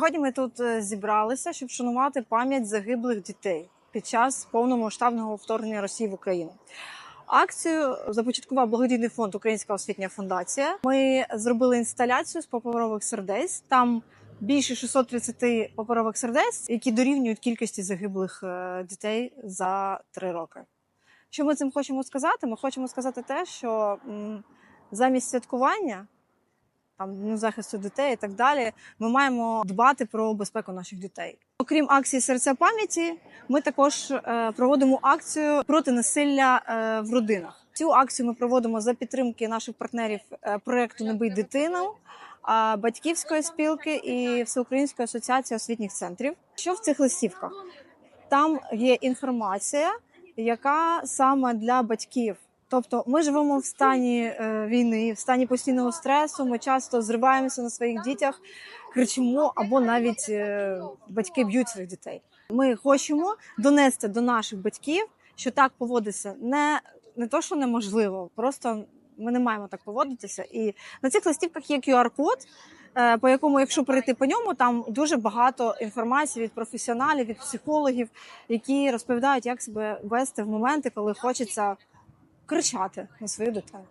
Сьогодні ми тут е, зібралися, щоб вшанувати пам'ять загиблих дітей під час повномасштабного вторгнення Росії в Україну. Акцію започаткував благодійний фонд Українська освітня фундація. Ми зробили інсталяцію з паперових сердець. Там більше 630 паперових сердець, які дорівнюють кількості загиблих е, дітей за три роки. Що ми цим хочемо сказати? Ми хочемо сказати те, що замість святкування там захисту дітей і так далі. Ми маємо дбати про безпеку наших дітей. Окрім акції серця пам'яті, ми також е, проводимо акцію проти насилля е, в родинах. Цю акцію ми проводимо за підтримки наших партнерів е, проекту Не бий дитину. Батьківської спілки і Всеукраїнської асоціації освітніх центрів. Що в цих листівках? Там є інформація, яка саме для батьків. Тобто ми живемо в стані е, війни, в стані постійного стресу. Ми часто зриваємося на своїх дітях, кричимо або навіть е, батьки б'ють своїх дітей. Ми хочемо донести до наших батьків, що так поводитися не, не то, що неможливо, просто ми не маємо так поводитися. І на цих листівках є QR-код. е, По якому, якщо перейти по ньому, там дуже багато інформації від професіоналів, від психологів, які розповідають, як себе вести в моменти, коли хочеться кричати на свою дитину.